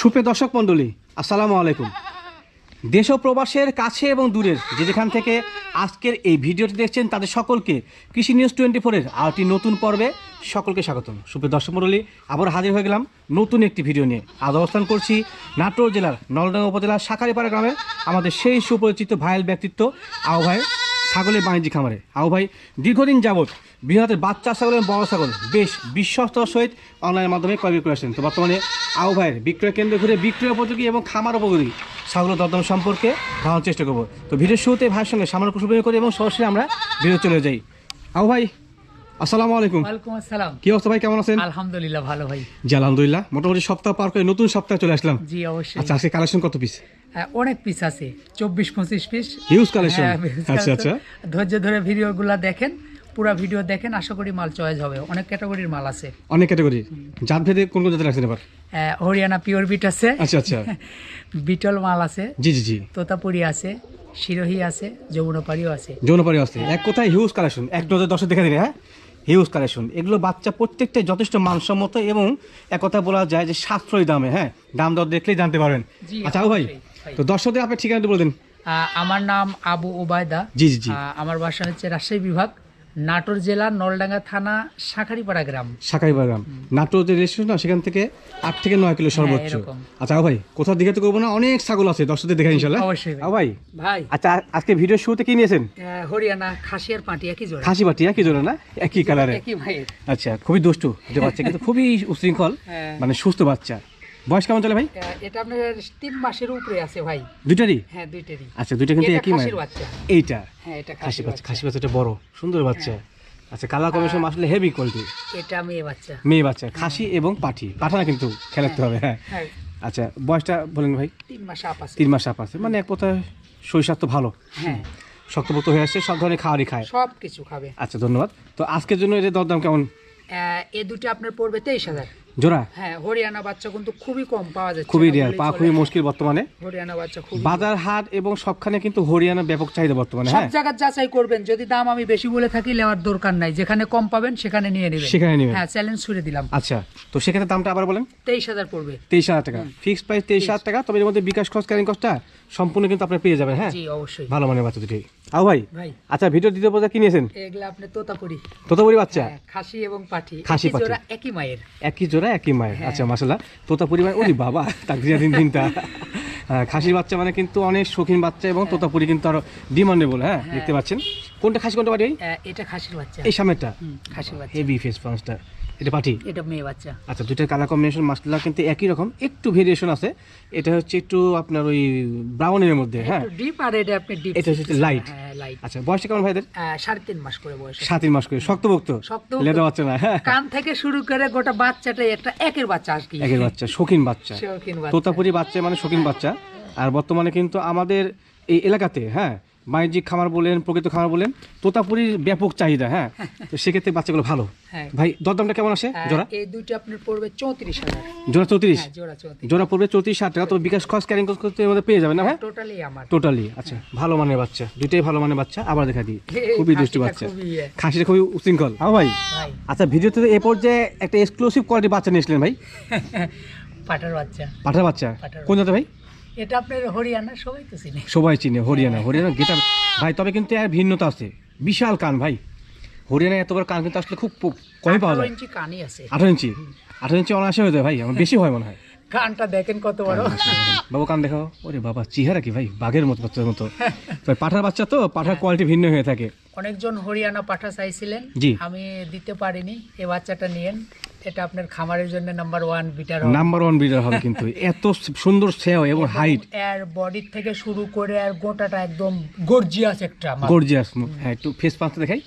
সুপ্রিয় দর্শক মণ্ডলী, আসসালামু আলাইকুম। দেশ প্রবাসের কাছে এবং দূরের যে যেখান থেকে আজকের এই ভিডিওটি দেখছেন তাদের সকলকে কৃষি নিউজ টোয়েন্টি ফোরের আরেকটি নতুন পর্বে সকলকে স্বাগতম। সুপ্রিয় দর্শক মণ্ডলী, আবার হাজির হয়ে গেলাম নতুন একটি ভিডিও নিয়ে। আজ অবস্থান করছি নাটোর জেলার নলডাঙ্গা উপজেলার শাখারিপাড়া গ্রামের আমাদের সেই সুপরিচিত ভাইয়ের ব্যক্তিত্ব ভাই ছাগলের বাণিজ্যিক খামারে। আও ভাই, দীর্ঘদিন যাবৎ বৃহতের বাচ্চা ছাগল এবং বড় ছাগল বেশ বিশ্বস্তর সহিত অনলাইনের মাধ্যমে ক্রয় বিক্রয় তো বর্তমানে আও ভাইয়ের বিক্রয় কেন্দ্র ঘুরে বিক্রয় উপযোগী এবং খামার উপযোগী ছাগলের দরদাম সম্পর্কে ধারণার চেষ্টা করব। তো ভিডিওর শুরুতে ভাইয়ের সঙ্গে সামান্য কুশল করি এবং সরাসরি আমরা ভিডিও চলে যাই। আও ভাই আসসালামু আলাইকুম। ওয়ালাইকুম আসসালাম। কি অবস্থা ভাই কেমন আছেন? আলহামদুলিল্লাহ ভালো ভাই। জি আলহামদুলিল্লাহ। মোটামুটি সপ্তাহ পার করে নতুন সপ্তাহে চলে আসলাম। জি অবশ্যই। আচ্ছা আজকে কালেকশন কত পিস অনেক পিস আছে চব্বিশ পঁচিশ পিস হিউজ কালেকশন হ্যাঁ, আচ্ছা আচ্ছা। ধৈর্য ধরে ভিডিওগুলো দেখেন পুরো ভিডিও দেখেন আশা করি মাল চয়েস হবে। অনেক ক্যাটাগরির মাল আছে। অনেক ক্যাটাগরি জাত ভেদে কোন কোন জাতের রাখছেন এবার? হ্যাঁ, হরিয়ানা পিওর বিট আছে। আচ্ছা আচ্ছা। বিটল মাল আছে। জি জি জি। তোতাপুরি আছে শিরোহি আছে যমুনাপাড়িও আছে। আসছে এক কথায় হিউজ কালেকশন এক নজর দশে দেখা দিলে হ্যাঁ? Huge collection. এগুলো বাচ্চা প্রত্যেকটাই যথেষ্ট মানসম্মত এবং একথা বলা যায় যে সাশ্রয়ী দামে হ্যাঁ? দাম দর দেখলেই জানতে পারবেন। আচ্ছা ভাই তো দর্শকদের আপনার ঠিকানাটা বলে দিন। আমার নাম আবু ওবায়দা জি জি আমার বাসা হচ্ছে রাজশাহী বিভাগ। নাটোর জেলা নলডাঙ্গা থানা শাখারিপাড়া গ্রাম। সাকাই গ্রাম। নাটোর যে রেস্টুরেন্ট না সেখান থেকে আট থেকে নয় কিলো সর্বোচ্চ। এরকম। আচ্ছা আবু ভাই কোথাও দিকে তো করব না অনেক ছাগল আছে দর্শকদের দেখেন ইনশাল্লাহ। অবশ্যই ভাই। ভাই। ভাই। আচ্ছা আজকে ভিডিও শুরুতে কি নিয়েছেন? আহ, হরিয়ানা খাসি আর পাটি একই জোড়া। খাসি বাটি একই জোড়া না? একই কালারে একই ভাইয়ের। আচ্ছা খুবই দুষ্টু যে বাচ্চা কিন্তু খুবই উশৃঙ্খল হ্যাঁ। মানে সুস্থ বাচ্চা। বয়স কেমন চলে ভাই? এটা আপনার তিন মাসের উপরে আছে ভাই। দুইটারই? হ্যাঁ দুইটারই। আচ্ছা দুইটা কিন্তু একই মায়ের এইটা? হ্যাঁ এটা খাসি বাচ্চা খাসি বাচ্চাটা বড় সুন্দর বাচ্চা। আচ্ছা কালার কম্বিনেশন আসলে হেভি কোয়ালিটি এটা মেয়ে বাচ্চা। মেয়ে বাচ্চা খাসি এবং পাঠি। পাঠানা কিন্তু খেলাতে হবে হ্যাঁ। হ্যাঁ আচ্ছা বয়সটা বলেন ভাই। তিন মাস আপ আছে। তিন মাস আপ আছে। মানে এক কথায় শরীর তো ভালো। হ্যাঁ। শক্তপোক্ত হয়ে আসছে সব ধরনের খাওয়ারই খায়। সব কিছু খাবে। আচ্ছা ধন্যবাদ। তো আজকের জন্য এর দরদাম কেমন? এ দুটো আপনার পড়বে তেইশ হাজার। জোড়া? হ্যাঁ হরিয়ানা বাচ্চা কিন্তু খুবই কম পাওয়া যাচ্ছে খুবই রেয়ার পা খুবই মুশকিল বর্তমানে। হরিয়ানা বাচ্চা খুবই বাজার হাট এবং সবখানে কিন্তু হরিয়ানা ব্যাপক চাহিদা বর্তমানে সব হ্যাঁ? যাচাই করবেন যদি দাম আমি বেশি বলে থাকি নেওয়ার দরকার নাই যেখানে কম পাবেন সেখানে নিয়ে নেবেন। সেখানে নেবেন। হ্যাঁ চ্যালেঞ্জ ছুড়ে দিলাম। আচ্ছা তো সেক্ষেত্রে দামটা আবার বলেন। তেইশ হাজার পড়বে। তেইশ হাজার টাকা। ফিক্সড প্রাইস তেইশ হাজার টাকা তবে এর মধ্যে বিকাশ খরচ ক্যারিং কস্টটা সম্পূর্ণ কিন্তু আপনি পেয়ে যাবেন হ্যাঁ? জি অবশ্যই। ভালো মানের বাচ্চা দুটি আও ভাই আচ্ছা ভিডিও দ্বিতীয় পর্যায়ে কি নিয়েছেন? এগুলা আপনি তোতাপুরি। তোতাপুরি বাচ্চা? হ্যাঁ, খাসি এবং পাঠি। খাসি। জোড়া একই মায়ের। একই জোড়া একই মায়ের। হ্যাঁ। আচ্ছা মাসালা তোতা মানে ওই বাবা তাকজিয়া দিন দিনটা। হ্যাঁ, খাসির বাচ্চা মানে কিন্তু অনেক শৌখিন বাচ্চা এবং তোতাপুরি কিন্তু আরও ডিমান্ডেবল হ্যাঁ দেখতে পাচ্ছেন। কোনটা খাসি কোনটা বাড়ি? এটা খাসির বাচ্চা। এই সামনেটা খাসির বাচ্চা। হেভি ফেস ফান্সটা এটা পাটি? এটা মেয়ে বাচ্চা। আচ্ছা দুইটার কালার কম্বিনেশন মাসলা কিন্তু একই রকম একটু ভেরিয়েশন আছে। এটা হচ্ছে একটু আপনার ওই ব্রাউনের মধ্যে হ্যাঁ? ডিপ আর এটা আপনি ডিপ এটা হচ্ছে light। হ্যাঁ লাইট আচ্ছা বয়সটা কেমন ভাইদের? সাড়ে তিন মাস করে বয়স সাত তিন মাস করে শক্তভক্ত? শক্তভুক্ত। লেদা বাচ্চা না হ্যাঁ? কান থেকে শুরু করে গোটা বাচ্চাটাই একটা একের বাচ্চা আর কি। একের বাচ্চা শৌখিন বাচ্চা। শৌখিন বাচ্চা। তোতাপুরি বাচ্চা মানে শৌখিন বাচ্চা। আর বর্তমানে কিন্তু আমাদের এই এলাকাতে হ্যাঁ বাণিজ্যিক খামার বলেন প্রকৃত খামার বলেন তোতাপুরির ব্যাপক চাহিদা হ্যাঁ? তো সেক্ষেত্রে বাচ্চাগুলো ভালো। হ্যাঁ। ভাই দরদামটা কেমন আসে? আহ, জোড়া? এই দুইটা আপনার পড়বে চৌত্রিশ হাজার। জোড়া চৌত্রিশ? হ্যাঁ জোড়া পড়বে চৌত্রিশ হাজার টাকা তো বিকাশ খরচ ক্যারিং করতে মধ্যে পেয়ে যাবেন না হ্যাঁ টোটালি আমার। টোটালি আচ্ছা ভালো মানের বাচ্চা দুইটাই ভালো মানের বাচ্চা আবার দেখা দিই। খুবই দুষ্টু বাচ্চা। ইয়ে। খাসিটা খুবই উশৃঙ্খল। হ্যাঁ ভাই? আচ্ছা ভিডিওতে এ পর্যায়ে একটা এক্সক্লুসিভ কোয়ালিটি বাচ্চা নিয়েছিলেন ভাই? পাটার বাচ্চা। পাঠার বাচ্চা। কোন জাতে ভাই? এটা আপনার হরিয়ানা সবাই তো চিনে। সবাই চিনে হরিয়ানা হরিয়ানা গেটা ভাই তবে কিন্তু এর ভিন্নতা আছে। বিশাল কান ভাই। হরিয়ানা এত বড় কান কিন্তু আসলে খুব কমই পাওয়া যায়। ইঞ্চি কানই আছে। আঠারো ইঞ্চি? আঠারো ইঞ্চি অনায়াসে হয়ে যায় ভাই। আমার বেশি হয় মনে হয়। কানটা দেখেন কত বড়। বাবু কান দেখো ওরে বাবা চেহারা কি ভাই? বাঘের মতো বাচ্চার মতো। পাঠার বাচ্চা তো পাঠার কোয়ালিটি ভিন্ন হয়ে থাকে। অনেকজন হরিয়ানা পাঠা চাইছিলেন। আমি দিতে পারিনি এ বাচ্চাটা নিয়েন। এটা আপনার খামারের জন্য number one bitter number one bitter হবে কিন্তু। এত সুন্দর সেও এবং হাইট এর বডি থেকে শুরু করে আর গোটাটা একদম গর্জিয়াস একটা। গর্জিয়াস হ্যাঁ একটু ফেস পাঁচটা দেখাই।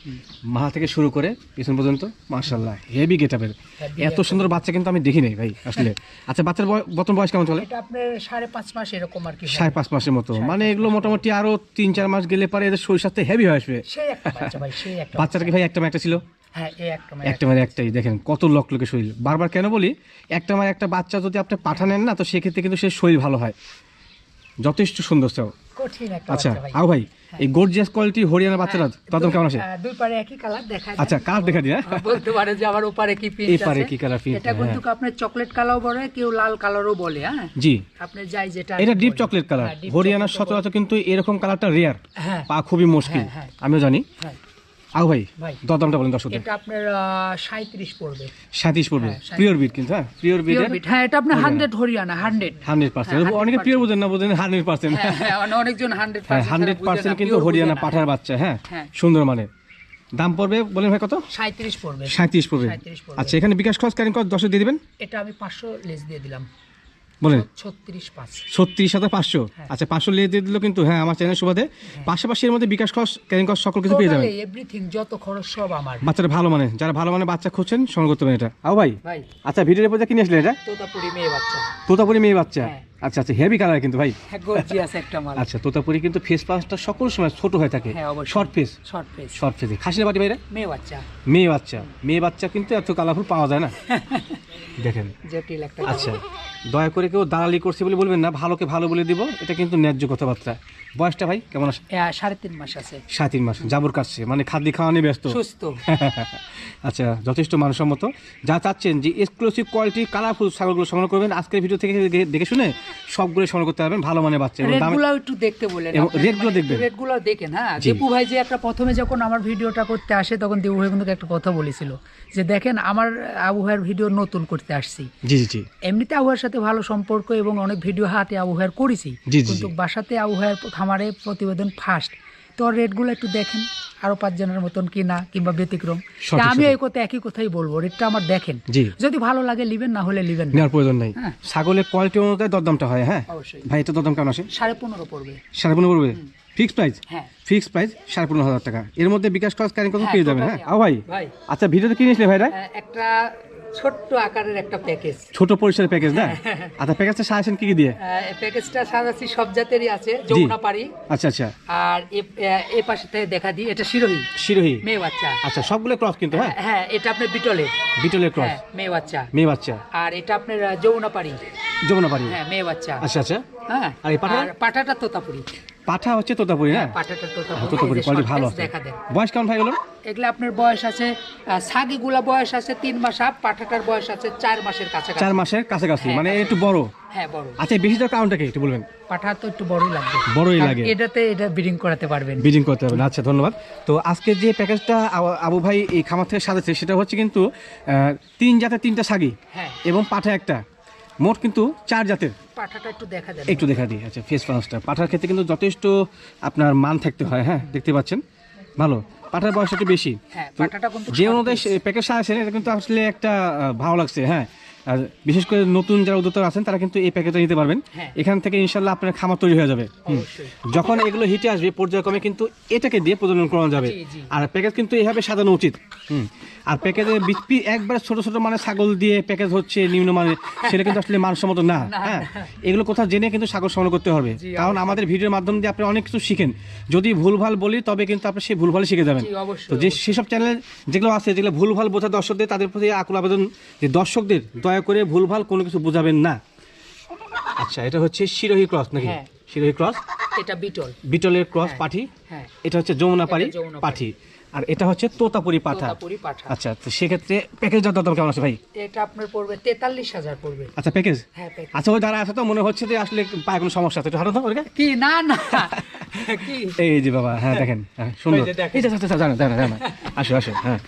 মাথা থেকে শুরু করে পিছন পর্যন্ত মার্শাল্লাহ হেভি Heavy এত সুন্দর বাচ্চা কিন্তু আমি দেখি নাই ভাই আসলে। আচ্ছা বাচ্চার বর্তমান বয়স কেমন চলে? এটা আপনার সাড়ে পাঁচ মাস এরকম আর কি। সাড়ে পাঁচ মাসের মতো। মানে এগুলো মোটামুটি আরও তিন চার মাস গেলে পরে এদের শরীর স্বাস্থ্য হেভি হয়ে আসবে। সেই বাচ্চাটা কি ভাই একটা একটা ছিল? হ্যাঁ এই একটা মানে একটা মানে একটাই দেখেন কত লক লোকের শরীর। বারবার কেন বলি একটা মানে একটা বাচ্চা যদি আপনি পাঠানেন না তো সেক্ষেত্রে কিন্তু সে শরীর ভালো হয়। যথেষ্ট সুন্দর কঠিন একটা আচ্ছা আও ভাই এই গর্জিয়াস কোয়ালিটি হরিয়ানা বাচ্চারা তাদের কেমন আছে? হ্যাঁ, দুই পারে একই কালার দেখা যায়। আচ্ছা কালার দেখা হ্যাঁ? বলতে পারে যে আবার ওপারে কি পারে কি কালার এটা হ্যাঁ। কিন্তু আপনার চকলেট কালারও বলে কেউ লাল কালারও বলে হ্যাঁ? জি। আপনি যাই যেটা এটা ডিপ চকলেট কালার হ্যাঁ, হরিয়ানার। সচরাচর কিন্তু এরকম কালারটা রেয়ার হ্যাঁ। পা খুবই মুশকিল হ্যাঁ, হ্যাঁ। আমিও জানি। হ্যাঁ আও ভাই। দরদামটা বলেন এটা আপনার সাঁত্রিশ পড়বে। সাঁত্রিশ পড়বে। হ্যাঁ, 37 পিওর বিট কিন্তু হ্যাঁ? পিওর পিওর বিটের বিট হ্যাঁ এটা আপনার hundred Haryana hundred hundred percent হ্যাঁ, অনেকে 100% পিওর বোঝেন না বোঝেন হান্ড্রেড পার্সেন্ট হ্যাঁ অনেকজন হ্যাঁ হান্ড্রেড পার্সেন্ট কিন্তু হরিয়ানা পাঠার বাচ্চা হ্যাঁ? হ্যাঁ। সুন্দর মানের। দাম পড়বে বলেন ভাই কত? সাঁত্রিশ পড়বে। 37 পড়বে। আচ্ছা এখানে বিকাশ খরচ ক্যারিং কত দশে দিয়ে দিবেন? এটা আমি পাঁচশো লেস দিয়ে দিলাম। বলেন। ছত্রিশ হাজার পাঁচশো? হ্যাঁ। আচ্ছা পাঁচশো লিয়ে দিয়ে দিল কিন্তু হ্যাঁ আমার চ্যানেল সুবাদে। পাশাপাশি এর মধ্যে বিকাশ খরচ ক্যারিং খরচ সকল কিছু পেয়ে যাবেন। এভরিথিং যত খরচ সব আমার। বাচ্চারা ভালো মানে যারা ভালো মানে বাচ্চা খুঁজছেন সংগ্রহ করতে পারেন এটা। আও ভাই? আচ্ছা ভিডিওর পর কিনে আসলেন এটা? তোতাপুরি মেয়ে বাচ্চা। তোতাপুরি মেয়ে বাচ্চা। হ্যাঁ। আচ্ছা আচ্ছা হেভি কালার কিন্তু ভাই। গর্জিয়াস একটা মাল। আচ্ছা তোতাপুরি কিন্তু ফেস পাঁচটা সকল সময় ছোট হয়ে থাকে। Short face short face short ফেসে খাসির বাড়ি বাইরে? মেয়ে বাচ্চা। মেয়ে বাচ্চা। মেয়ে বাচ্চা কিন্তু এত কালারফুল পাওয়া যায় না। দেখেন। জটিল একটা আচ্ছা দয়া করে কেউ দালালি করছে বলে বলবেন না ভালোকে ভালো বলে দিব এটা কিন্তু ন্যায্য কথাবার্তা। বয়সটা ভাই কেমন আছে সাড়ে তিন মাস আছে। সাড়ে তিন মাস জাবর কাটছে মানে খাদ্য খাওয়া নিয়ে ব্যস্ত। সুস্থ। আচ্ছা যথেষ্ট মানসম্মত। যা চাচ্ছেন যে এক্সক্লুসিভ কোয়ালিটি কালারফুল ছাগলগুলো সংগ্রহ করবেন আজকের ভিডিও থেকে দেখে শুনে সবগুলো সংগ্রহ করতে পারবেন ভালো মানের বাচ্চা। রেটগুলো একটু দেখতে বলেন রেটগুলো মানে দেখবেন। রেটগুলো দেখেন হ্যাঁ। দীপু ভাই যে একটা প্রথমে যখন আমার ভিডিওটা করতে আসে তখন দীপু ভাই কিন্তু একটা কথা বলেছিল যে দেখেন আমার আবহাওয়ার ভিডিও নতুন করতে আসছি। জি জি জি। এমনিতে আবহাওয়ার সাথে ভালো সম্পর্ক এবং অনেক ভিডিও হাতে আবহাওয়ার করেছি। জি, জি, কিন্তু বাসাতে বাসাতে আবহাওয়ার খামারে প্রতিবেদন ফার্স্ট তো রেটগুলো একটু দেখেন আরও পাঁচজনের মতন কিনা কিংবা ব্যতিক্রম। আমি এই কথা একই কথাই বলব রেটটা আমার দেখেন। যদি ভালো লাগে লিবেন না হলে লিবেন না। নেওয়ার প্রয়োজন নাই। হ্যাঁ। ছাগলের কোয়ালিটি অনুযায়ী দরদামটা হয় হ্যাঁ? ভাই এটা দরদাম কেমন আসে? সাড়ে পনেরো পড়বে। সাড়ে পনেরো পড়বে? ফিক্স প্রাইস হ্যাঁ। ফিক্স প্রাইস সাড়ে পনেরো হাজার টাকা। এর মধ্যে বিকাশ খরচ কত হ্যাঁ, পেয়ে যাবেন হ্যাঁ? ভাই ভাই। আচ্ছা ভিডিওতে কি নিয়েছিলে ভাইরা? একটা ছোট্ট আকারের একটা প্যাকেজ ছোট পরিসরের প্যাকেজ না? আচ্ছা প্যাকেজটা সাজেছেন কি কি দিয়ে? প্যাকেজটা সাজাচ্ছি সব জাতেরই আছে যমুনা পাড়ি আচ্ছা আচ্ছা। আর এ- পাশে দেখা দিই এটা শিরোহী। শিরোহী? মেয়ে বাচ্চা। আচ্ছা সবগুলো ক্রস কিন্তু হ্যাঁ? হ্যাঁ এটা আপনার বিটলের। বিটলের ক্রস হ্যাঁ মেয়ে বাচ্চা। মেয়ে বাচ্চা। আর এটা আপনার যমুনা পাড়ি যমুনা পাড়ি হ্যাঁ মেয়ে বাচ্চা। আচ্ছা আচ্ছা। হ্যাঁ আর এই পাঠা? আর পাঠাটা তোতাপুরি। পাঠা হচ্ছে তোতাপুরি না পাঠাটা হ্যাঁ, তোতাপুরি তোতাপুরি কোয়ালিটি ভালো আছে। দেখা দেন। বয়স কেমন ভাই গেলো এগুলো আপনার বয়স আছে সাগিগুলা বয়স আছে তিন মাস আপ পাঠাটার বয়স আছে চার মাসের কাছাকাছি। চার মাসের কাছাকাছি হ্যাঁ, মানে একটু বড়? হ্যাঁ বড়। আচ্ছা বেশি দেওয়ার কারণটা কি একটু বলবেন? পাঠা তো একটু বড়ই লাগবে। বড়ই লাগে। এটাতে এটা ব্রিডিং করাতে পারবেন। বিডিং করতে হবে আচ্ছা ধন্যবাদ। তো আজকে যে প্যাকেজটা আব- আবু ভাই এই খামার থেকে সাজাচ্ছে সেটা হচ্ছে কিন্তু আহ, তিন জাতের তিনটা সাগি হ্যাঁ। এবং পাঠা একটা। মোট কিন্তু চার জাতের। পাঠাটা একটু দেখা দেন একটু দেখা দিই আচ্ছা ফেস ফাউন্সটা পাঠার ক্ষেত্রে কিন্তু যথেষ্ট আপনার মান থাকতে হয় হ্যাঁ দেখতে পাচ্ছেন? ভালো। পাঠার বয়স একটু বেশি। হ্যাঁ যে অনুযায়ী। প্যাকেজ সাজাচ্ছেন এটা কিন্তু আসলে একটা ভালো লাগছে হ্যাঁ। আর বিশেষ করে নতুন যারা উদ্যোক্তা আছেন তারা কিন্তু এই প্যাকেজটা নিতে পারবেন। হ্যাঁ। এখান থেকে ইনশাল্লাহ আপনার খামার তৈরি হয়ে যাবে। যখন এগুলো হিটে আসবে পর্যায়ক্রমে কিন্তু এটাকে দিয়ে প্রজনন করানো যাবে। আর প্যাকেজ কিন্তু এইভাবে সাজানো উচিত। হুম। আর প্যাকেজে বিপি একবার ছোট ছোট মানে ছাগল দিয়ে প্যাকেজ হচ্ছে নিম্ন মানের সেটা কিন্তু আসলে মানসম্মত না হ্যাঁ? এগুলো কোথাও জেনে কিন্তু ছাগল সংগ্রহ করতে হবে। কারণ আমাদের ভিডিওর মাধ্যম দিয়ে আপনি অনেক কিছু শিখেন। যদি ভুলভাল বলি তবে কিন্তু আপনি সেই ভুলভাল শিখে যাবেন। তো যে সেসব চ্যানেল যেগুলো আছে যেগুলো ভুলভাল বোঝা দর্শকদের তাদের প্রতি আকুল আবেদন যে দর্শকদের দয়া করে ভুলভাল কোনো কিছু বোঝাবেন না। আচ্ছা এটা হচ্ছে শিরোহী ক্রস নাকি? হ্যাঁ। শিরোহী ক্রস? এটা বিটল। বিটলের ক্রস হ্যাঁ। পাঠি। হ্যাঁ। এটা হচ্ছে যমুনা পাড়ি পাঠি। আর এটা হচ্ছে তোতাপুরি পাঠা তোতাপুরি পাঠা আচ্ছা তো সেক্ষেত্রে প্যাকেজটার দাম কেমন আছে ভাই? এটা আপনার পড়বে তেতাল্লিশ হাজার পড়বে। আচ্ছা প্যাকেজ হ্যাঁ। আচ্ছা ওই দাঁড়া আছে তো মনে হচ্ছে যে আসলে পায়ে কোনো সমস্যা আছে। একটু হাঁটো তো কি? না না। কি? এই যে বাবা হ্যাঁ দেখেন হ্যাঁ, সুন্দর। এই যে, আচ্ছা, আচ্ছা, জানা জানা জানা আসো আসো হ্যাঁ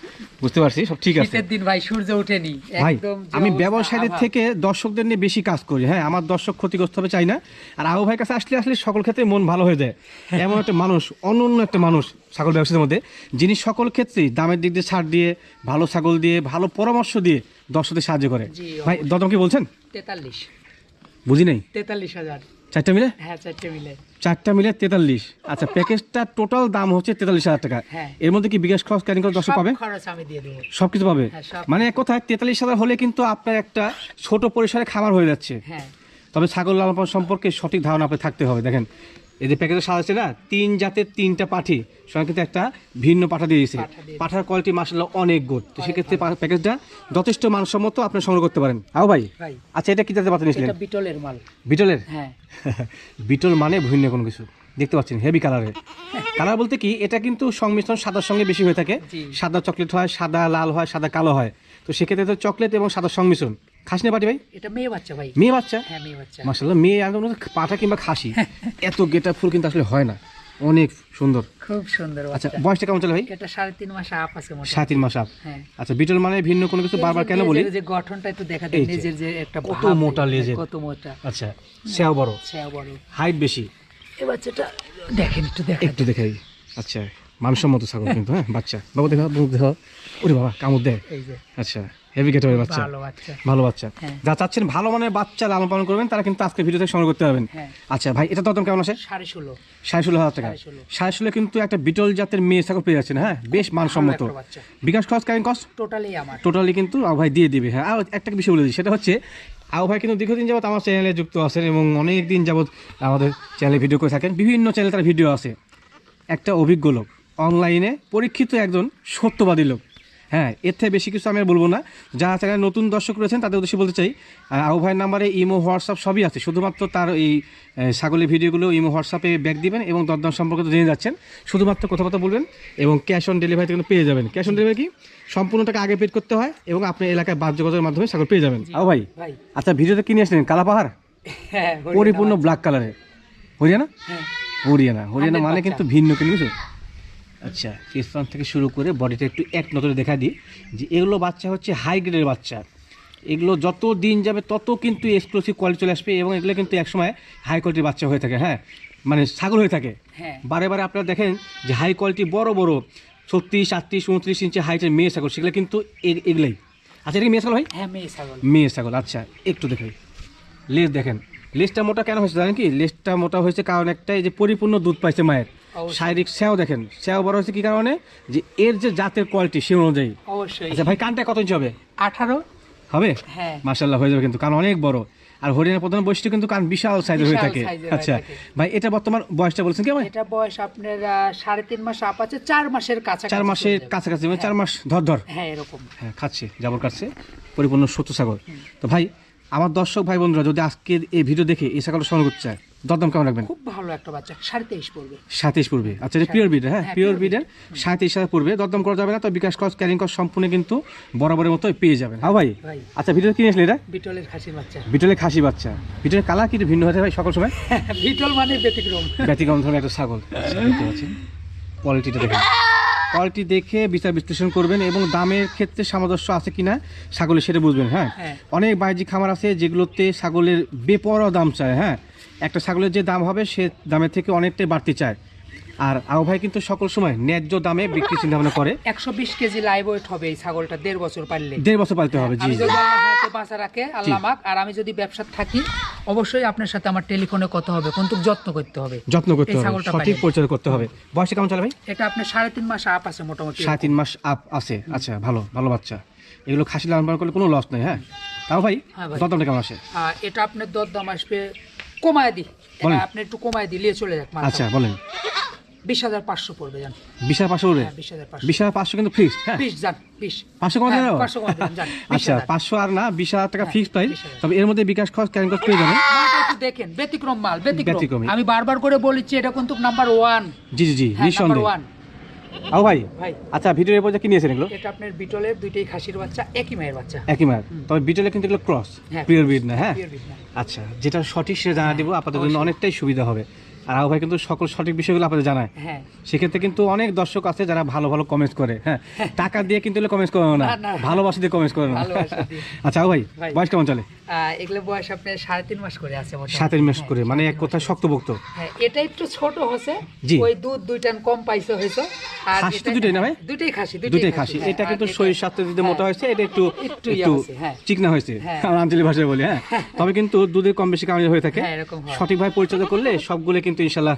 বুঝতে পারছি সব ঠিক আছে। শীতের দিন ভাই সূর্য ওঠেনি। ভাই একদম আমি ব্যবসায়ীদের থেকে দর্শকদের নিয়ে বেশি কাজ করি। হ্যাঁ আমার দর্শক ক্ষতিগ্রস্ত হবে চাই না। আর আবু ভাইয়ের কাছে আসলে আসলে সকল ক্ষেত্রে মন ভালো হয়ে যায়। এমন একটা মানুষ অনন্য একটা মানুষ ছাগল ব্যবসার মধ্যে যিনি সকল ক্ষেত্রেই দামের দিক দিয়ে ছাড় দিয়ে ভালো ছাগল দিয়ে ভালো পরামর্শ দিয়ে দর্শকদের সাহায্য করে। ভাই দদম কি বলছেন? তেতাল্লিশ। বুঝি নাই? তেতাল্লিশ হাজার। চারটা মিলে? হ্যাঁ চারটে মিলে। চারটা মিলে তেতাল্লিশ। আচ্ছা প্যাকেজটা টোটাল দাম হচ্ছে তেতাল্লিশ হাজার টাকা। হ্যাঁ। এর মধ্যে কি বিকাশ খরচ ক্যারিং করে দর্শক পাবে? দেবো। সব কিছু পাবে? হ্যাঁ, মানে এক কথায় তেতাল্লিশ হাজার হলে কিন্তু আপনার একটা ছোট পরিসরে খামার হয়ে যাচ্ছে। হ্যাঁ। তবে ছাগল লালন সম্পর্কে সঠিক ধারণা আপনার থাকতে হবে। দেখেন এই যে প্যাকেজে সাজাচ্ছে না তিন জাতের তিনটা পাঠি সঙ্গে কিন্তু একটা ভিন্ন পাঠা দিয়ে দিয়েছে। পাঠার কোয়ালিটি মাসাল্লাহ অনেক গুড তো সেক্ষেত্রে প্যাকেজটা যথেষ্ট মানসম্মত আপনি সংগ্রহ করতে পারেন। আও ভাই আচ্ছা এটা কি জাতের পাঠা নিয়েছিলেন? এটা বিটলের মাল। বিটলের? হ্যাঁ। বিটল মানে ভিন্ন কোনো কিছু। দেখতে পাচ্ছেন হেভি কালারের কালার বলতে কি এটা কিন্তু সংমিশ্রণ সাদার সঙ্গে বেশি হয়ে থাকে। সাদা চকলেট হয় সাদা লাল হয় সাদা কালো হয়। তো সেক্ষেত্রে তো চকলেট এবং সাদা সংমিশ্রণ। খাসি না পাটি ভাই? এটা মেয়ে বাচ্চা ভাই। মেয়ে বাচ্চা? হ্যাঁ মেয়ে বাচ্চা। মেয়ে একদম পাঠা কিংবা খাসি। এত গেটা ফুল কিন্তু আসলে হয় না। অনেক সুন্দর। খুব সুন্দর আচ্ছা বয়সটা কেমন চলে ভাই? এটা সাড়ে তিন মাস আপ আছে মোটামুটি। সাড়ে তিন মাস আপ হ্যাঁ। আচ্ছা বিটল মানে ভিন্ন কোনো কিছু বারবার কেন বলি? যে গঠনটা একটু দেখা দেয় যে। নিজের যে একটা কত মোটা লেজের। কত মোটা। আচ্ছা সেও বড়। ছেয়া বড়। হাইট বেশি। এই বাচ্চাটা দেখেন একটু দেখেন একটু দেখাই। আচ্ছা মানসম্মত ছাগল কিন্তু হ্যাঁ বাচ্চা। বাবু দেখা দেখা ওরে বাবা কামড় দেয় এই যে। আচ্ছা। হেভি গেটওয়ে বাচ্চা। ভালো বাচ্চা। ভালো বাচ্চা। হ্যাঁ। যা চাচ্ছেন ভালো মানের বাচ্চা লালন পালন করবেন তারা কিন্তু আজকে ভিডিও থেকে সংগ্রহ করতে পারবেন। হ্যাঁ। আচ্ছা ভাই এটা তো কেমন আছে সাড়ে ষোলো। সাড়ে ষোলো হাজার টাকা। সাড়ে ষোলো। কিন্তু একটা বিটল জাতের মেয়ে ছাগল পেয়ে যাচ্ছেন হ্যাঁ? বেশ মানসম্মত। বিকাশ খরচ কারেন্ট কস্ট টোটালি আমার। টোটালি কিন্তু আবু ভাই দিয়ে দিবে হ্যাঁ? আর একটা বিষয় বলে দিই সেটা হচ্ছে আবু ভাই কিন্তু দীর্ঘদিন যাবত আমার চ্যানেলে যুক্ত আছেন এবং অনেক দিন যাবত আমাদের চ্যানেলে ভিডিও করে থাকেন। বিভিন্ন চ্যানেলে তার ভিডিও আছে। একটা অভিজ্ঞ লোক অনলাইনে পরীক্ষিত একজন সত্যবাদী লোক। হ্যাঁ এর থেকে বেশি কিছু আমি আর বলব না। যারা চ্যানেলে নতুন দর্শক রয়েছেন তাদের উদ্দেশ্যে বলতে চাই আবু ভাইয়ের নাম্বারে ইমো হোয়াটসঅ্যাপ সবই আছে। শুধুমাত্র তার এই ছাগলের ভিডিওগুলো ইমো হোয়াটসঅ্যাপে ব্যাক দিবেন এবং দরদাম সম্পর্কে তো জেনে যাচ্ছেন। শুধুমাত্র কথাবার্তা বলবেন এবং ক্যাশ অন ডেলিভারিতে কিন্তু পেয়ে যাবেন। ক্যাশ অন ডেলিভারি কি? সম্পূর্ণ টাকা আগে পেড করতে হয় এবং আপনি এলাকায় বাস মাধ্যমে ছাগল পেয়ে যাবেন। আবু ভাই। আচ্ছা ভিডিওতে কিনে আসলেন? কালা পাহাড়? হ্যাঁ পরিপূর্ণ ব্ল্যাক কালারে হরিয়ানা? হরিয়ানা। হরিয়ানা 100 মানে কিন্তু ভিন্ন কিছু আচ্ছা ফেসপান থেকে শুরু করে বডিটা একটু এক নজরে দেখা দিই যে এগুলো বাচ্চা হচ্ছে হাই গ্রেডের বাচ্চা। এগুলো যত দিন যাবে তত কিন্তু এক্সক্লুসিভ কোয়ালিটি চলে আসবে এবং এগুলো কিন্তু একসময় হাই কোয়ালিটির বাচ্চা হয়ে থাকে হ্যাঁ? মানে ছাগল হয়ে থাকে। হ্যাঁ। বারে বারে আপনারা দেখেন যে হাই কোয়ালিটি বড় বড় ছত্রিশ আটত্রিশ উনত্রিশ ইঞ্চি হাইটের মেয়ে ছাগল সেগুলো কিন্তু এ- এগুলাই। আচ্ছা এটা কি মেয়ে ছাগল ভাই? হ্যাঁ মেয়ে ছাগল। মেয়ে ছাগল আচ্ছা একটু দেখাই। লেজ দেখেন লেজটা মোটা কেন হয়েছে জানেন কি? লেজটা মোটা হয়েছে কারণ একটাই যে পরিপূর্ণ দুধ পাইছে মায়ের। শারীরিক স্যাও দেখেন স্যাও বড় হয়েছে কি কারণে? যে এর যে জাতের কোয়ালিটি সে অনুযায়ী। অবশ্যই। আচ্ছা ভাই কানটা কত ইঞ্চি হবে? আঠারো। হবে? হ্যাঁ। মার্শাল্লাহ হয়ে যাবে কিন্তু কান অনেক বড়। আর হরিয়ানার প্রধান বৈশিষ্ট্য কিন্তু কান বিশাল সাইজের হয়ে থাকে। হয়ে আচ্ছা ভাই এটা বর্তমান বয়সটা বলছেন কি ভাই এটা বয়স আপনার সাড়ে তিন মাস আপ আছে চার মাসের কাছাকাছি চার মাসের কাছাকাছি মানে চার মাস ধর ধর। হ্যাঁ এরকম। হ্যাঁ খাচ্ছে জাবর কাটছে। পরিপূর্ণ সত্য সাগর তো ভাই আমার দর্শক ভাই বন্ধুরা যদি আজকের এই ভিডিও দেখে এই ছাগলটা সংগ্রহ করতে চায় দরদাম কেমন রাখবেন? খুব ভালো একটা বাচ্চা সাড়ে তেইশ পড়বে। সাতাইশ পড়বে। আচ্ছা এটা পিওর বিড হ্যাঁ পিওর বিডের সাঁত্রিশ হাজার পড়বে। দরদাম করা যাবে না তো বিকাশ কস্ট ক্যারিং কস্ট সম্পূর্ণ কিন্তু বরাবরের মতো পেয়ে যাবেন। হ্যাঁ ভাই? আচ্ছা ভিডিও কিনে আসলে এটা? বিটলের খাসির বাচ্চা। বিটলে খাসি বাচ্চা। বিটলের কালার কি একটু ভিন্ন হয়ে যায় ভাই সকল সময়? বিটল মানে ব্যতিক্রম। ব্যতিক্রম ধরনের একটা ছাগল। আচ্ছা, কোয়ালিটিটা দেখেন। কোয়ালিটি দেখে বিচার বিশ্লেষণ করবেন এবং দামের ক্ষেত্রে সামঞ্জস্য আছে কিনা ছাগলের সেটা বুঝবেন হ্যাঁ? হ্যাঁ। অনেক বাহ্যিক খামার আছে যেগুলোতে ছাগলের বেপরোয়া দাম চায় হ্যাঁ? একটা ছাগলের যে দাম হবে সে দামের থেকে অনেকটাই বাড়তে চায়। আর আও ভাই কিন্তু সকল সময় ন্যায্য দামে বিক্রি চিন্তা ভাবনা করে। একশো বিশ কেজি লাইভ ওয়েট হবে এই ছাগলটা দেড় বছর পারলে। দেড় বছর পালতে হবে জি বাঁচা রাখে আল্লাহ মাক আর আমি যদি ব্যবসা থাকি অবশ্যই আপনার সাথে আমার টেলিফোনে কথা হবে কিন্তু যত্ন করতে হবে। যত্ন করতে হবে সঠিক। পরিচয় করতে হবে। বয়সে কেমন চলে ভাই? এটা আপনার সাড়ে তিন মাস আপ আছে মোটামুটি। সাড়ে তিন মাস আপ আছে। আচ্ছা ভালো ভালো বাচ্চা। এগুলো খাসি লালন পালন করলে কোনো লস নেই হ্যাঁ? তাও ভাই হ্যাঁ। দরদামটা কেমন আসে এটা আপনার দরদাম আসবে কমায় দিই। আপনি একটু কমায় দিলে চলে যাক আচ্ছা বলেন। বিশ হাজার পাঁচশো পড়বে যান বিশ হাজার পাঁচশো হ্যাঁ বিশ হাজার পাঁচশো। বিশ হাজার পাঁচশো কিন্তু ফিক্সড হ্যাঁ? বিশ যান বিশ পাঁচশো কমা হ্যাঁ, পাঁচশো যান, আচ্ছা পাঁচশো আর না বিশ হাজার টাকা হ্যাঁ, ফিক্সড প্রাইস তবে এর মধ্যে বিকাশ খরচ ক্যারিং কস্ট পেয়ে যাবেন দেখেন ব্যতিক্রম মাল ব্যতিক্রম। আমি বারবার করে বলেছি এটা কিন্তু নাম্বার ওয়ান জি জি জি হ্যাঁ নিঃসন্দেহে। আও ভাই আচ্ছা ভিডিওর এরপর এগুলো? এটা আপনার বিটলের দুইটাই খাসির বাচ্চা একই মায়ের বাচ্চা। একই মার তবে বিটলে কিন্তু এগুলো ক্রস হ্যাঁ, পিওর না হ্যাঁ। আচ্ছা যেটা সঠিক সেটা জানা দিব আপনাদের জন্য অনেকটাই সুবিধা হবে। আর আহ ভাই কিন্তু সকল সঠিক বিষয়গুলো আপনাদের জানায়। হ্যাঁ। সেক্ষেত্রে কিন্তু অনেক দর্শক আছে যারা ভালো ভালো কমেন্টস করে হ্যাঁ। টাকা দিয়ে কিন্তু কমেন্টস করে না। ভালোবাসা দিয়ে কমেন্টস করে না। আচ্ছা আহ ভাই। বয়স কেমন চলে? এগুলো বয়স আপনার সাড়ে তিন মাস করে আছে মোটামুটি। সাতের মাস হ্যাঁ, করে মানে এক কথায় শক্তভক্ত হ্যাঁ এটা একটু ছোট হচ্ছে ওই দুধ দুইটান কম পাইছে হয়েছে। আর খাসি তো না ভাই? দুইটাই খাসি দুটোই খাসি। হ্যাঁ, এটা কিন্তু শরীর স্বাস্থ্য দিতে মোটা হ্যাঁ, হয়েছে এটা একটু একটু একটু হয়েছে। চিকনা হয়েছে। আমরা আঞ্চলিক ভাষায় বলি তবে কিন্তু দুধের কম বেশি কামাই হয়ে থাকে। সঠিকভাবে পরিচর্যা করলে সবগুলো কিন্তু ইনশাল্লাহ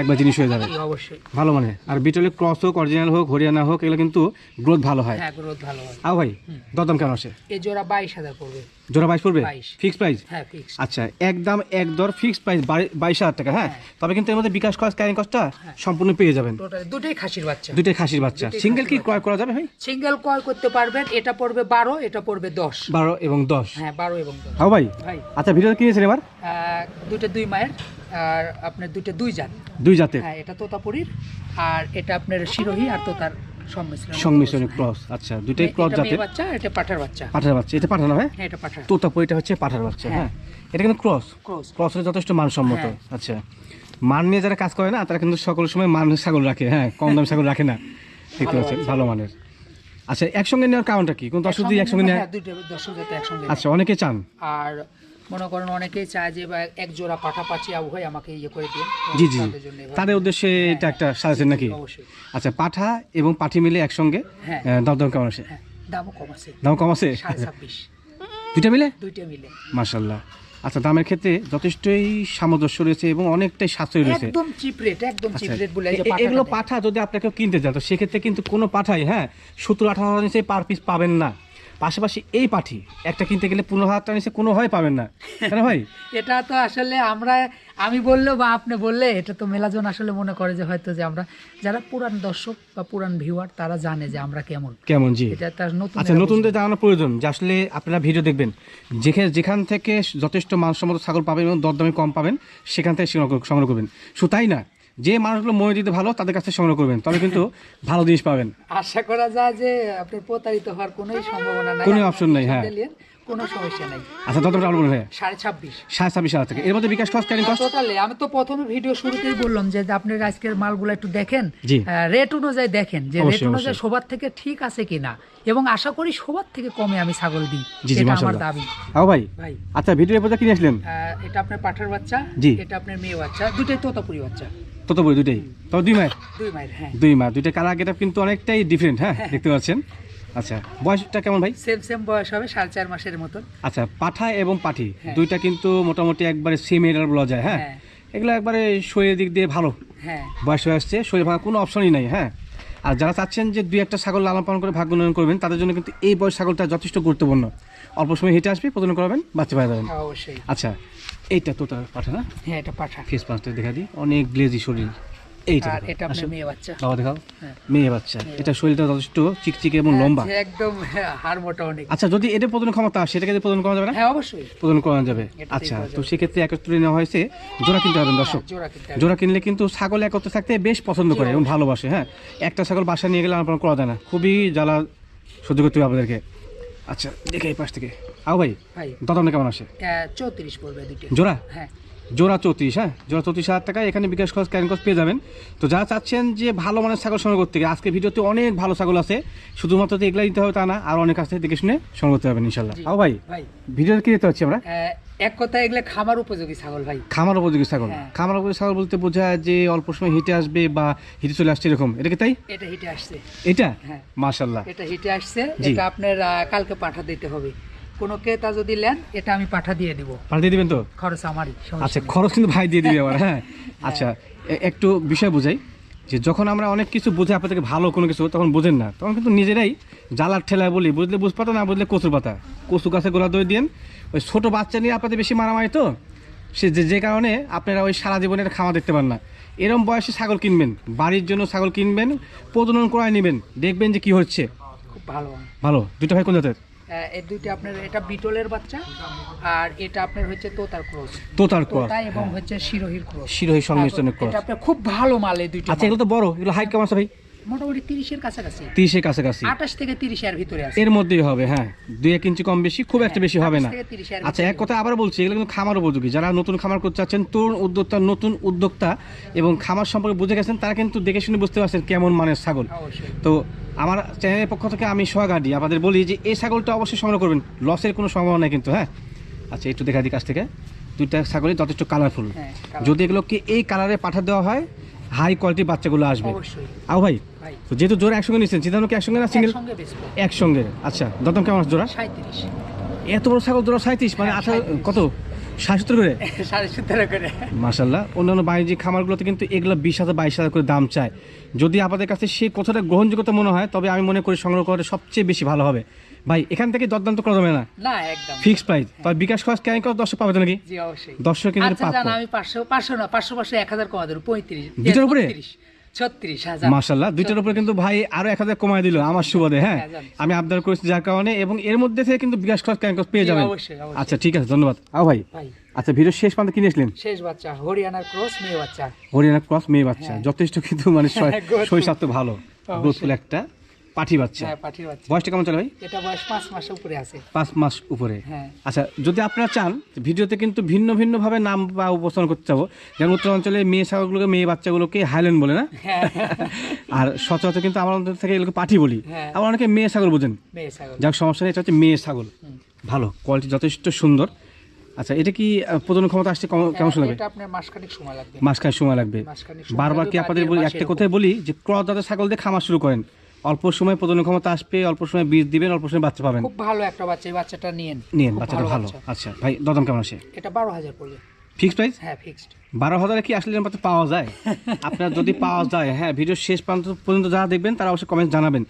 একবার জিনিস হয়ে যাবে। অবশ্যই। ভালো মানে। আর বিটলে ক্রস হোক অরিজিনাল হোক হরিয়ানা হোক এগুলো কিন্তু গ্রোথ ভালো হয়। হ্যাঁ গ্রোথ ভালো হয়। আও ভাই দরদাম কেমন আসে এই জোড়া বাইশ হাজার পড়বে। জোড়া বাইশ পড়বে? 22 ফিক্স প্রাইস? হ্যাঁ আচ্ছা একদম এক দর ফিক্স প্রাইস বাইশ হাজার টাকা হ্যাঁ? তবে কিন্তু এর মধ্যে বিকাশ কস্ট ক্যারিং কস্টটা সম্পূর্ণ পেয়ে যাবেন। টোটাল দুটোই খাসির বাচ্চা। দুইটাই খাসির বাচ্চা। সিঙ্গেল কি ক্রয় করা যাবে ভাই? সিঙ্গেল ক্রয় করতে পারবেন এটা পড়বে বারো এটা পড়বে দশ। বারো এবং দশ। হ্যাঁ বারো এবং দশ। হ্যাঁ ভাই? আচ্ছা ভিডিও কিনেছেন এবার? দুইটা দুই মায়ের আর আপনার দুইটা দুই জাত। দুই জাতের। হ্যাঁ এটা তোতাপুরীর আর এটা আপনার শিরোহী আর তোতার সংমিশ্রণ ক্রস আচ্ছা দুইটাই ক্রস জাতের? বাচ্চা এটা পাঠার বাচ্চা। পাঠার বাচ্চা। এটা পাঠানো হয় হ্যাঁ এটা পাঠার। তোতাপুর এটা হচ্ছে পাঠার বাচ্চা হ্যাঁ। হ্যাঁ। এটা কিন্তু ক্রস ক্রস ক্রসের যথেষ্ট মানসম্মত। হ্যাঁ। আচ্ছা। মান নিয়ে যারা কাজ করে না তারা কিন্তু সকল সময় মান ছাগল রাখে হ্যাঁ। কম দাম ছাগল রাখে না। দেখতে পাচ্ছেন? আছে। ভালো মানের। আচ্ছা একসঙ্গে নেওয়ার কারণটা কি? কোন দর্শক যদি একসঙ্গে একসঙ্গে আচ্ছা অনেকে চান। আর মনে করেন অনেকেই চায় যে এক জোড়া পাঠা পাচি আবহাওয়া আমাকে ইয়ে করে দিন। জি জি তাদের উদ্দেশ্যে এটা একটা সাজেশন নাকি? অবশ্যই। আচ্ছা পাঠা এবং পাঠি মিলে একসঙ্গে হ্যাঁ। দাম দাম কেমন আছে হ্যাঁ দামও কম আছে। দাম কম আছে? দুইটা মিলে? দুইটা মিলে। মাশাল্লাহ আচ্ছা দামের ক্ষেত্রে যথেষ্টই সামঞ্জস্য রয়েছে এবং অনেকটাই সাশ্রয় রয়েছে। একদম চিপ রেট একদম চিপ আচ্ছা, রেট বলে এগুলো পাঠা যদি আপনাকে কিনতে চান তো সেক্ষেত্রে কিন্তু কোনো পাঠাই হ্যাঁ সতেরো আঠারো হাজার নিচে পার পিস পাবেন না। পাশাপাশি এই পাঠি একটা কিনতে গেলে পনেরো হাজার টাকা নিচে কোনো হয় পাবেন না। কেন ভাই? এটা তো আসলে আমরা আমি বলল বা আপনি বললে এটা তো মেলাজন আসলে মনে করে যে হয়তো যে আমরা যারা পুরান দর্শক বা পুরান ভিউয়ার তারা জানে যে আমরা কেমন। কেমন জি। এটা তার নতুন আচ্ছা নতুনদের জানানো প্রয়োজন যে আসলে আপনারা ভিডিও দেখবেন যেখানে যেখান থেকে যথেষ্ট মানসম্মত ছাগল পাবেন এবং দরদামে কম পাবেন সেখান থেকে সংগ্রহ সংগ্রহ করবেন। শুধু তাই না? যে মানুষগুলো মনে দিতে ভালো তাদের কাছ সংগ্রহ করবেন। তবে কিন্তু ভালো জিনিস পাবেন। আশা করা যায় যে আপনার প্রতারিত হওয়ার কোনো সম্ভাবনা নাই। কোনো আপনার option নাই, হ্যাঁ। কোনো সমস্যা নাই। আচ্ছা দরদামটা আলো বলুন ভাই সাড়ে ছাব্বিশ। সাড়ে ছাব্বিশ হাজার থেকে এর মধ্যে bKash cost carrying cost totally আমি তো প্রথমে ভিডিও শুরুতেই বললাম যে আপনার আজকের মালগুলো একটু দেখেন। রেট অনুযায়ী দেখেন যে রেট অনুযায়ী সবার থেকে ঠিক আছে কিনা। এবং আশা করি সবার থেকে কমে আমি ছাগল দিই। জি জি এটা আমার দাবি। আও ভাই ভাই। আচ্ছা ভিডিও পর্যন্ত কিনে আসলেন? এটা আপনার পাঠার বাচ্চা। এটা আপনার মেয়ে বাচ্চা দুটোই তোতাপুরি বাচ্চা। তত বই দুইটাই? তবে দুই মায়ের? দুই মায়ের হ্যাঁ। মা দুইটা কালার গেট কিন্তু অনেকটাই ডিফারেন্ট হ্যাঁ? দেখতে পাচ্ছেন? আচ্ছা বয়সটা কেমন ভাই? সেম সেম বয়স হবে সাড়ে চার মাসের মতন। আচ্ছা পাঠা এবং পাঠি হ্যাঁ। দুইটা কিন্তু মোটামুটি একবারে সেম এরার বলা যায় হ্যাঁ? হ্যাঁ। এগুলো একবারে শরীরের দিক দিয়ে ভালো। হ্যাঁ। বয়স হয়ে আসছে শরীর ভাঙা কোনো অপশনই নাই হ্যাঁ? আর যারা চাচ্ছেন যে দুই একটা ছাগল লালন পালন করে ভাগ্য উন্নয়ন করবেন তাদের জন্য কিন্তু এই বয়স ছাগলটা যথেষ্ট গুরুত্বপূর্ণ। অল্প সময় হেঁটে আসবে প্রদান করাবেন বাচ্চা পাওয়া যাবেন। হ্যাঁ, অবশ্যই। আচ্ছা এইটা তো তার পাঠা না? হ্যাঁ এটা পাঠা। ফেস পাঁচটা দেখা দিই। অনেক গ্লেজি শরীর। এইটা আর এটা আপনার। মেয়ে বাচ্চা। বাবা দেখাও। হ্যাঁ। মেয়ে বাচ্চা। এটা শরীরটা যথেষ্ট চিকচিকে এবং লম্বা। হ্যাঁ, একদম হ্যাঁ, হাড় মোটা অনেক। আচ্ছা যদি এটা প্রদান ক্ষমতা সেটাকে যদি প্রদান করা যাবে না? হ্যাঁ অবশ্যই। প্রদান করা যাবে। আচ্ছা তো। সেক্ষেত্রে একত্রে নেওয়া হয়েছে জোড়া কিনতে পারবেন দর্শক। জোড়া হবে। কিনলে কিন্তু ছাগল একত্রে থাকতে বেশ পছন্দ করে এবং ভালোবাসে হ্যাঁ। একটা ছাগল বাসা নিয়ে গেলে আপনার করা যায় না। খুবই জ্বালা সহ্য করতে হবে আপনাদেরকে। আচ্ছা দেখে এই পাশ থেকে। আও ভাই দাদা কেমন আসে চৌত্রিশ পড়বে দুটো জোড়া? হ্যাঁ। জোড়া চৌত্রিশ হ্যাঁ? জোড়া চৌত্রিশ হাজার টাকা এখানে বিকাশ খরচ ক্যারিং খরচ পেয়ে যাবেন। তো যারা চাচ্ছেন যে ভালো মানের ছাগল সংগ্রহ করতে গিয়ে আজকে ভিডিওতে অনেক ভালো ছাগল আছে। শুধুমাত্র তো এগুলা দিতে হবে তা না আর অনেক কাছে দেখে শুনে সংগ্রহ করতে পারবেন ইনশাল্লাহ। আও ভাই ভিডিওতে কি দেখতে পাচ্ছি আমরা? এক কথা এগুলো খামার উপযোগী ছাগল ভাই। খামার উপযোগী ছাগল। হ্যাঁ। খামার উপযোগী ছাগল বলতে বোঝায় যে অল্প সময় হিটে আসবে বা হিটে চলে আসছে এরকম। এটা কি তাই? এটা হিটে আসছে। এটা? হ্যাঁ। মাশাল্লাহ। এটা হিটে আসছে। এটা আপনার কালকে পাঠা দিতে হবে। কোনো ক্রেতা যদি নেন এটা আমি পাঠা দিয়ে দিব। পাঠিয়ে দিবেন তো? খরচ আমারই আচ্ছা খরচ কিন্তু ভাই দিয়ে দিবে আবার হ্যাঁ? আচ্ছা একটু বিষয় বোঝাই যে যখন আমরা অনেক কিছু বুঝে আপনাদেরকে ভালো কোনো কিছু তখন বোঝেন না। তখন কিন্তু নিজেরাই জ্বালার ঠেলায় বলি বুঝলে বুঝ পাতা না বুঝলে কচুর পাতা। কচু গাছে গোলা দই দিন ওই ছোটো বাচ্চা নিয়ে আপনাদের বেশি মারামারি তো? সে যে যে কারণে আপনারা ওই সারা জীবনের খাওয়া দেখতে পান না। এরম বয়সে ছাগল কিনবেন বাড়ির জন্য ছাগল কিনবেন প্রজনন করায় নেবেন দেখবেন যে কি হচ্ছে। খুব ভালো। ভালো? দুটো ভাই কোন জাতের? এই দুইটা আপনার এটা বিটলের বাচ্চা আর এটা আপনার হচ্ছে তোতার ক্রস তোতার ক্রস তাই এবং হচ্ছে শিরোহির ক্রস শিরোহী সংমিশ্রণের ক্রস এটা আপনার খুব ভালো মাল এই দুইটা আচ্ছা এগুলো তো বড় এগুলো হাইট কেমন আছে ভাই? মোটামুটি কাছাকাছি। থেকে তিরিশের ভিতরে আছে। এর মধ্যেই হবে হ্যাঁ। দুই এক ইঞ্চি কম বেশি খুব একটা বেশি হবে না। 28 থেকে 30 এর আচ্ছা এক কথা আবার বলছি এগুলো কিন্তু খামার উপযোগী। যারা নতুন খামার করতে চাচ্ছেন তরুণ উদ্যোক্তা নতুন উদ্যোক্তা এবং খামার সম্পর্কে বুঝে গেছেন তারা কিন্তু দেখে শুনে বুঝতে পারছেন কেমন মানের ছাগল। তো আমার চ্যানেলের পক্ষ থেকে আমি সোহাগাডি আপনাদের বলি যে এই ছাগলটা অবশ্যই সংগ্রহ করবেন। লসের কোনো সম্ভাবনা নেই কিন্তু হ্যাঁ। আচ্ছা একটু দেখা দিই কাছ থেকে। দুইটা ছাগলই যথেষ্ট কালারফুল হ্যাঁ, যদি এগুলোকে এই কালারে পাঠা দেওয়া হয় হাই কোয়ালিটির বাচ্চাগুলো আসবে। আও ভাই যেহেতু জোড়া একসঙ্গে নিচ্ছেন চিন্তা কি একসঙ্গে না সিঙ্গেল একসঙ্গে আচ্ছা দতম কেমন জোড়া? সাঁত্রিশ এত বড় ছাগল জোড়া সাঁত্রিশ মানে হ্যাঁ, আঠারো কত? সাড়ে করে? সাড়ে সতেরো করে। মাসাল্লাহ অন্যান্য বাণিজ্যিক খামারগুলোতে কিন্তু এগুলো বিশ হাজার বাইশ হাজার করে দাম চায়। যদি আপনাদের কাছে সেই কথাটা গ্রহণযোগ্যতা মনে হয় তবে আমি মনে করি সংগ্রহ করে সবচেয়ে বেশি ভালো হবে। ভাই এখান থেকে দরদাম তো করা যাবে না। না একদম। Fix price. তবে বিকাশ খরচ কেন করে দর্শক পাবে নাকি? জি অবশ্যই। দর্শক কিন্তু আচ্ছা আমি পাঁচশো পাঁচশো না পাঁচশো পাঁচশো এক হাজার কমা দেবো পঁয়ত্রিশ। দুইটার উপরে? ছত্রিশ হাজার। মাসাল্লাহ দুইটার উপরে কিন্তু ভাই আরও এক হাজার কমায় দিল আমার সুবাদে হ্যাঁ? হ্যাঁ, আমি আবদার করেছি যার কারণে এবং এর মধ্যে থেকে কিন্তু বিকাশ খরচ কেন পেয়ে যাবেন। আচ্ছা ঠিক আছে ধন্যবাদ। আও ভাই আচ্ছা ভিডিও শেষ পর্যন্ত কিনে আসলেন? শেষ বাচ্চা হরিয়ানার ক্রস মেয়ে বাচ্চা। হরিয়ানা ক্রস মেয়ে বাচ্চা যথেষ্ট কিন্তু মানে হ্যাঁ, শরীর তো ভালো একটা। পাঠি বাচ্চা? হ্যাঁ পাঠির বাচ্চা। বয়সটা কেমন চলে ভাই? এটা বয়স পাঁচ মাসের উপরে আছে। পাঁচ মাস উপরে। হ্যাঁ। আচ্ছা যদি আপনারা চান ভিডিওতে কিন্তু ভিন্ন ভিন্ন ভাবে নাম বা উপস্থাপন করতে চাবো। যেমন উত্তরাঞ্চলে মেয়ে ছাগলগুলোকে মেয়ে বাচ্চাগুলোকে হাইল্যান্ড বলে না? হ্যাঁ। আর সচরাচর কিন্তু আমার অন্তর থেকে এগুলোকে পাঠি বলি। হ্যাঁ। আবার অনেকে মেয়ে ছাগল বোঝেন। মেয়ে ছাগল। যার সমস্যা নেই এটা হচ্ছে মেয়ে ছাগল। ভালো কোয়ালিটি যথেষ্ট সুন্দর। আচ্ছা এটা কি আহ, প্রজনন ক্ষমতা আসছে কেমন কেমন সময় লাগবে এটা আপনার মাসখানিক সময় লাগবে। মাসখানেক সময় লাগবে। মাসখানেক সময় বারবার লাগবে কি আপনাদের বলি একটা। কথাই বলি যে ক্রস দাঁতের ছাগল দিয়ে খামার শুরু করেন। অল্প সময় প্রজনন ক্ষমতা আসবে অল্প সময় বীজ দিবেন অল্প সময় বাচ্চা পাবেন। খুব ভালো একটা বাচ্চা এই বাচ্চাটা নিয়েন। নিয়েন বাচ্চাটা ভালো আচ্ছা ভাই দরদাম কেমন আছে? এটা বারো হাজার পড়বে। ফিক্সড প্রাইস হ্যাঁ ফিক্সড বারো হাজারে কি আসলে মাত্র পাওয়া যায়? আপনার যদি পাওয়া যায় হ্যাঁ ভিডিও শেষ পর্যন্ত যারা দেখবেন তারা অবশ্যই কমেন্ট জানাবেন।